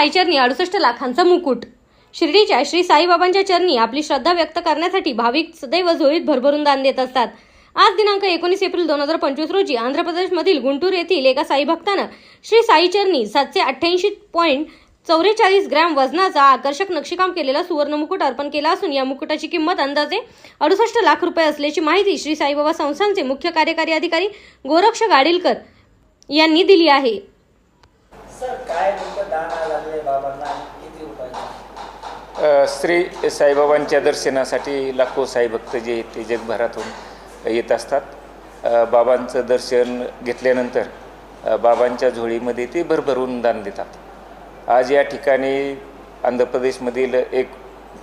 साईचरणी अडुसष्ट लाखांचा मुकुट. शिर्डीच्या श्री साईबाबांच्या चरणी आपली श्रद्धा व्यक्त करण्यासाठी भाविक सदैव झोळीत भरभरून दान देत असतात. आज दिनांक एकोणीस एप्रिल दोन हजार पंचवीस रोजी आंध्र प्रदेशमधील गुंटूर येथील एका साई भक्तानं श्री साईचरणी सातशे अठ्ठ्याऐंशी पॉईंट चौवेचाळीस ग्रॅम वजनाचा आकर्षक नक्षीकाम केलेला सुवर्ण मुकुट अर्पण केला असून या मुकुटाची किंमत अंदाजे अडुसष्ट लाख रुपये असल्याची माहिती श्री साईबाबा संस्थानचे मुख्य कार्यकारी अधिकारी गोरक्ष गाडीलकर यांनी दिली आहे. बाबांना आणि किती अ, श्री साईबाबांच्या दर्शनासाठी लाखो साई भक्त जे आहेत ते जगभरातून येत असतात. अ, बाबांचं दर्शन घेतल्यानंतर अ, बाबांच्या झोळीमध्ये ते भरभरून दान देतात. आज या ठिकाणी आंध्र प्रदेशमधील एक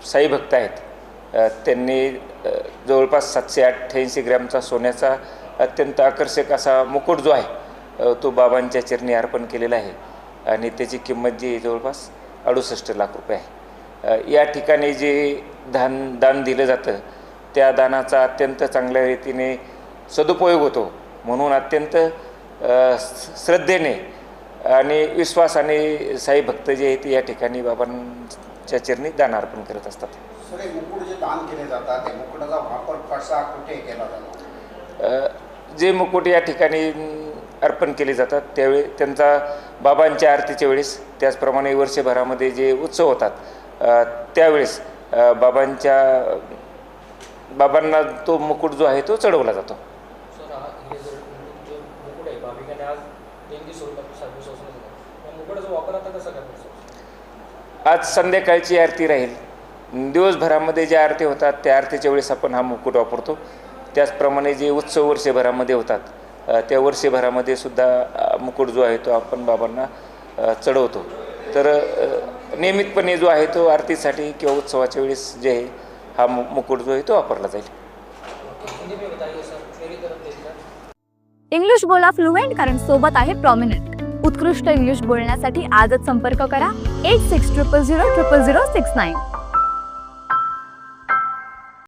साई भक्त आहेत. अ, त्यांनी अ, जवळपास सातशे अठ्ठ्याऐंशी ग्रॅमचा सोन्याचा अत्यंत आकर्षक असा मुकुट जो आहे अ, तो बाबांच्या चरणी अर्पण केलेला आहे. आणि त्याची किंमत जी आहे जवळपास अडुसष्ट लाख रुपये आहे. या ठिकाणी जे दान दान दिलं जातं त्या दानाचा अत्यंत चांगल्या रीतीने सदुपयोग होतो. म्हणून अत्यंत श्रद्धेने आणि विश्वासाने साई भक्त जे आहेत या ठिकाणी बाबांच्या चरणी दान अर्पण करत असतात. सर मुकुट जे दान केले जातात त्या मुकुटाचा वापर कसा कुठे केला जातो? अ, जे मुकुट या ठिकाणी अर्पण केले जातात. त्यावेळी त्यांचा बाबांच्या आरतीच्या वेळेस त्याचप्रमाणे वर्षभरामध्ये जे उत्सव होतात त्यावेळेस बाबांच्या बाबांना तो मुकुट जो आहे तो चढवला जातो. आज संध्याकाळची आरती राहील. दिवसभरामध्ये ज्या आरती होतात त्या आरतीच्या वेळेस आपण हा मुकुट वापरतो. त्याचप्रमाणे जे उत्सव वर्षभरामध्ये होतात त्या वर्षभरामध्ये सुद्धा मुकुट जो आहे तो आपण बाबांना चढवतो. तर नियमितपणे जो आहे तो आरतीसाठी किंवा उत्सवाच्या वेळेस जे आहे हा मु मुकुट जो आहे तो वापरला जाईल. इंग्लिश बोला फ्लुएंट कारण सोबत आहे प्रॉमिनंट उत्कृष्ट इंग्लिश बोलण्यासाठी आजच संपर्क करा. Eight six triple zero triple zero six nine